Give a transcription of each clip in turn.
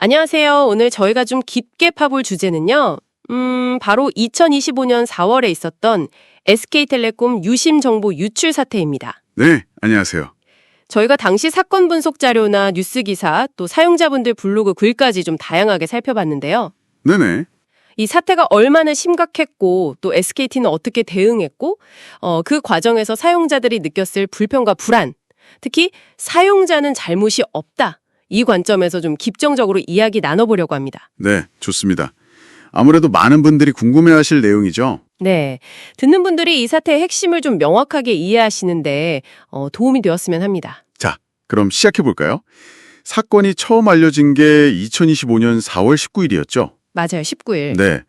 안녕하세요. 오늘 저희가 좀 깊게 파볼 주제는요. 음, 바로 2025년 4월에 있었던 SK텔레콤 유심 정보 유출 사태입니다. 네, 안녕하세요. 저희가 당시 사건 분석 자료나 뉴스 기사, 또 사용자분들 블로그 글까지 좀 다양하게 살펴봤는데요. 네네. 이 사태가 얼마나 심각했고 또 SKT는 어떻게 대응했고 어, 그 과정에서 사용자들이 느꼈을 불편과 불안, 특히 사용자는 잘못이 없다. 이 관점에서 좀 깊정적으로 이야기 나눠보려고 합니다. 네, 좋습니다. 아무래도 많은 분들이 궁금해하실 내용이죠. 네. 듣는 분들이 이 사태의 핵심을 좀 명확하게 이해하시는데 어, 도움이 되었으면 합니다. 자, 그럼 시작해 볼까요? 사건이 처음 알려진 게 2025년 4월 19일이었죠. 맞아요. 19일. 네.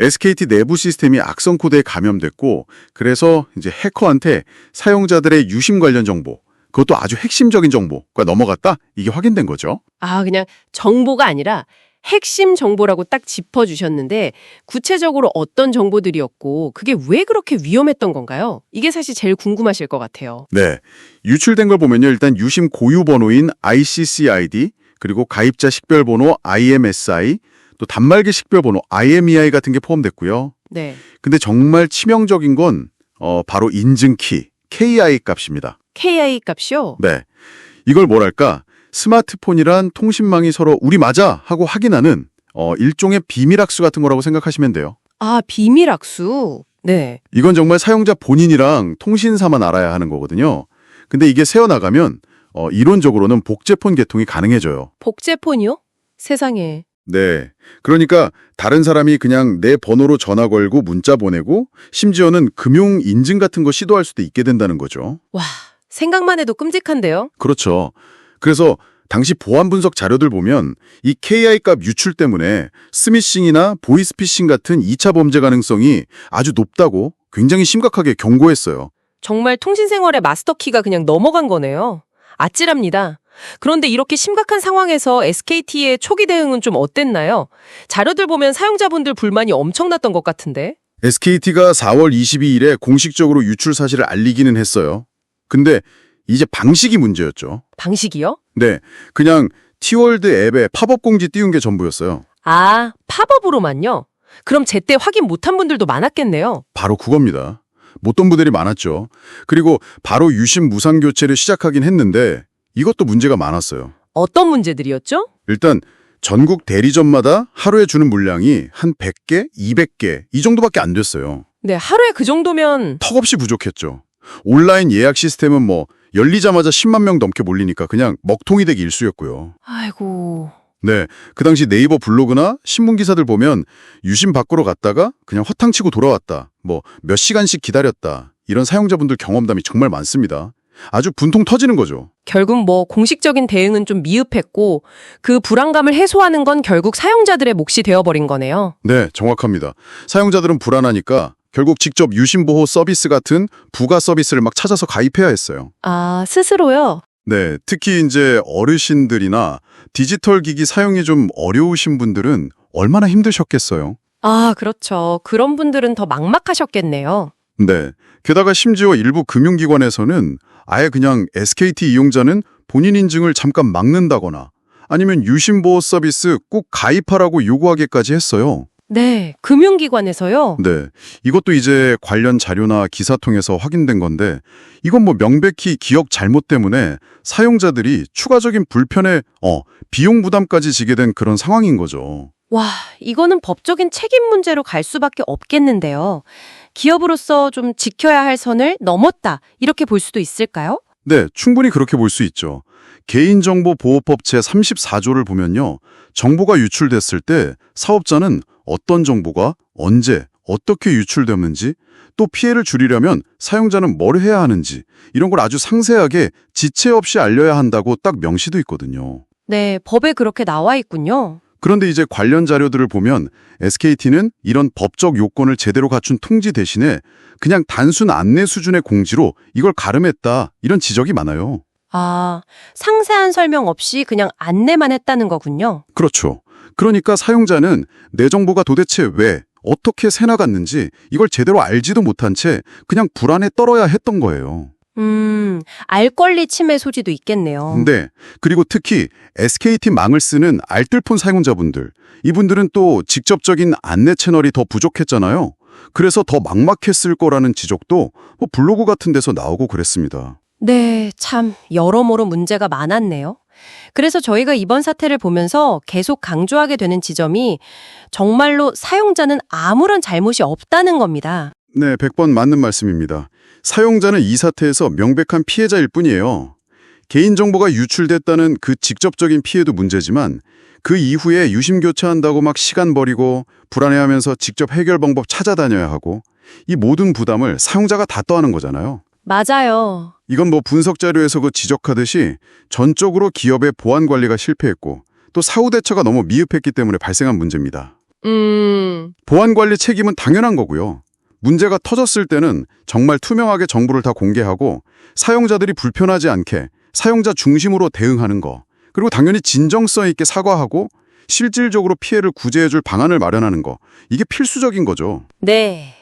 SKT 내부 시스템이 악성 코드에 감염됐고, 그래서 이제 해커한테 사용자들의 유심 관련 정보, 그것도 아주 핵심적인 정보가 넘어갔다? 이게 확인된 거죠. 아, 그냥 정보가 아니라 핵심 정보라고 딱 짚어주셨는데 구체적으로 어떤 정보들이었고 그게 왜 그렇게 위험했던 건가요? 이게 사실 제일 궁금하실 것 같아요. 네. 유출된 걸 보면요. 일단 유심 고유 번호인 ICCID, 그리고 가입자 식별번호 IMSI, 또 단말기 식별번호 IMEI 같은 게 포함됐고요. 네. 근데 정말 치명적인 건 어, 바로 인증키, KI 값입니다. KI 값이요? 네. 이걸 뭐랄까 스마트폰이란 통신망이 서로 우리 맞아 하고 확인하는 어, 일종의 비밀학수 같은 거라고 생각하시면 돼요. 아, 비밀 악수. 네. 이건 정말 사용자 본인이랑 통신사만 알아야 하는 거거든요. 근데 이게 새어나가면 어, 이론적으로는 복제폰 개통이 가능해져요. 복제폰이요? 세상에. 네. 그러니까 다른 사람이 그냥 내 번호로 전화 걸고 문자 보내고 심지어는 금융 인증 같은 거 시도할 수도 있게 된다는 거죠. 와, 생각만 해도 끔찍한데요? 그렇죠. 그래서 당시 보안 분석 자료들 보면 이 KI 값 유출 때문에 스미싱이나 보이스피싱 같은 2차 범죄 가능성이 아주 높다고 굉장히 심각하게 경고했어요. 정말 통신 생활의 마스터키가 그냥 넘어간 거네요. 아찔합니다. 그런데 이렇게 심각한 상황에서 SKT의 초기 대응은 좀 어땠나요? 자료들 보면 사용자분들 불만이 엄청났던 것 같은데. SKT가 4월 22일에 공식적으로 유출 사실을 알리기는 했어요. 근데 이제 방식이 문제였죠. 방식이요? 네, 그냥 티월드 앱에 팝업 공지 띄운 게 전부였어요. 아, 팝업으로만요? 그럼 제때 확인 못한 분들도 많았겠네요. 바로 그겁니다. 못던 분들이 많았죠. 그리고 바로 유심 무상 교체를 시작하긴 했는데 이것도 문제가 많았어요. 어떤 문제들이었죠? 일단 전국 대리점마다 하루에 주는 물량이 한 100개, 200개 이 정도밖에 안 됐어요. 네, 하루에 그 정도면 턱없이 부족했죠. 온라인 예약 시스템은 뭐 열리자마자 10만 명 넘게 몰리니까 그냥 먹통이 되기 일쑤였고요. 아이고. 네, 그 당시 네이버 블로그나 신문 기사들 보면 유심 밖으로 갔다가 그냥 허탕치고 돌아왔다. 뭐 몇 시간씩 기다렸다. 이런 사용자분들 경험담이 정말 많습니다. 아주 분통 터지는 거죠. 결국 뭐 공식적인 대응은 좀 미흡했고 그 불안감을 해소하는 건 결국 사용자들의 몫이 되어버린 거네요. 네, 정확합니다. 사용자들은 불안하니까 결국 직접 유심보호 서비스 같은 부가 서비스를 막 찾아서 가입해야 했어요. 아, 스스로요? 네, 특히 이제 어르신들이나 디지털 기기 사용이 좀 어려우신 분들은 얼마나 힘드셨겠어요. 아, 그렇죠. 그런 분들은 더 막막하셨겠네요. 네, 게다가 심지어 일부 금융기관에서는 아예 그냥 SKT 이용자는 본인 인증을 잠깐 막는다거나 아니면 유심보호 서비스 꼭 가입하라고 요구하기까지 했어요. 네, 금융기관에서요? 네, 이것도 이제 관련 자료나 기사 통해서 확인된 건데 이건 뭐 명백히 기억 잘못 때문에 사용자들이 추가적인 불편에 어, 비용 부담까지 지게 된 그런 상황인 거죠. 와, 이거는 법적인 책임 문제로 갈 수밖에 없겠는데요. 기업으로서 좀 지켜야 할 선을 넘었다. 이렇게 볼 수도 있을까요? 네, 충분히 그렇게 볼 수 있죠. 개인정보보호법 제34조를 보면요. 정보가 유출됐을 때 사업자는 어떤 정보가 언제 어떻게 유출되는지 또 피해를 줄이려면 사용자는 뭘 해야 하는지 이런 걸 아주 상세하게 지체 없이 알려야 한다고 딱 명시도 있거든요. 네, 법에 그렇게 나와 있군요. 그런데 이제 관련 자료들을 보면 SKT는 이런 법적 요건을 제대로 갖춘 통지 대신에 그냥 단순 안내 수준의 공지로 이걸 가름했다 이런 지적이 많아요. 아, 상세한 설명 없이 그냥 안내만 했다는 거군요. 그렇죠. 그러니까 사용자는 내 정보가 도대체 왜, 어떻게 새나갔는지 이걸 제대로 알지도 못한 채 그냥 불안에 떨어야 했던 거예요. 음, 알 권리 침해 소지도 있겠네요. 네. 그리고 특히 SKT망을 쓰는 알뜰폰 사용자분들. 이분들은 또 직접적인 안내 채널이 더 부족했잖아요. 그래서 더 막막했을 거라는 지적도 뭐 블로그 같은 데서 나오고 그랬습니다. 네, 참 여러모로 문제가 많았네요. 그래서 저희가 이번 사태를 보면서 계속 강조하게 되는 지점이 정말로 사용자는 아무런 잘못이 없다는 겁니다. 네, 100번 맞는 말씀입니다. 사용자는 이 사태에서 명백한 피해자일 뿐이에요. 개인정보가 유출됐다는 그 직접적인 피해도 문제지만 그 이후에 유심 교체한다고 막 시간 버리고 불안해하면서 직접 해결 방법 찾아다녀야 하고 이 모든 부담을 사용자가 다 떠하는 거잖아요. 맞아요. 이건 뭐 분석 자료에서 그 지적하듯이 전적으로 기업의 보안 관리가 실패했고 또 사후 대처가 너무 미흡했기 때문에 발생한 문제입니다. 음, 보안 관리 책임은 당연한 거고요. 문제가 터졌을 때는 정말 투명하게 정보를 다 공개하고 사용자들이 불편하지 않게 사용자 중심으로 대응하는 거. 그리고 당연히 진정성 있게 사과하고 실질적으로 피해를 구제해줄 방안을 마련하는 거. 이게 필수적인 거죠. 네.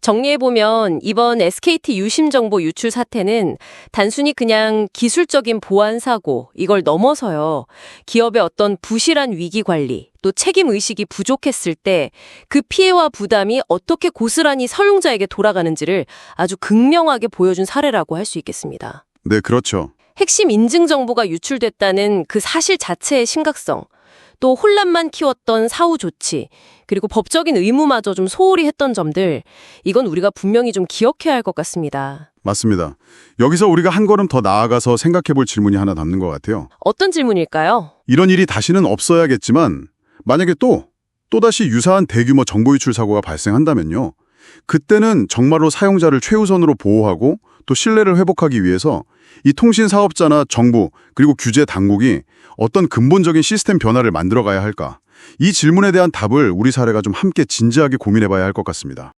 정리해보면 이번 SKT 유심 정보 유출 사태는 단순히 그냥 기술적인 보안 사고, 이걸 넘어서요. 기업의 어떤 부실한 위기 관리, 또 책임 의식이 부족했을 때 그 피해와 부담이 어떻게 고스란히 사용자에게 돌아가는지를 아주 극명하게 보여준 사례라고 할 수 있겠습니다. 네, 그렇죠. 핵심 인증 정보가 유출됐다는 그 사실 자체의 심각성, 또 혼란만 키웠던 사후 조치, 그리고 법적인 의무마저 좀 소홀히 했던 점들, 이건 우리가 분명히 좀 기억해야 할 것 같습니다. 맞습니다. 여기서 우리가 한 걸음 더 나아가서 생각해 볼 질문이 하나 남는 것 같아요. 어떤 질문일까요? 이런 일이 다시는 없어야겠지만 만약에 또 또다시 유사한 대규모 정보 유출 사고가 발생한다면요. 그때는 정말로 사용자를 최우선으로 보호하고 또 신뢰를 회복하기 위해서 이 통신 사업자나 정부 그리고 규제 당국이 어떤 근본적인 시스템 변화를 만들어 가야 할까? 이 질문에 대한 답을 우리 사례가 좀 함께 진지하게 고민해 봐야 할 것 같습니다.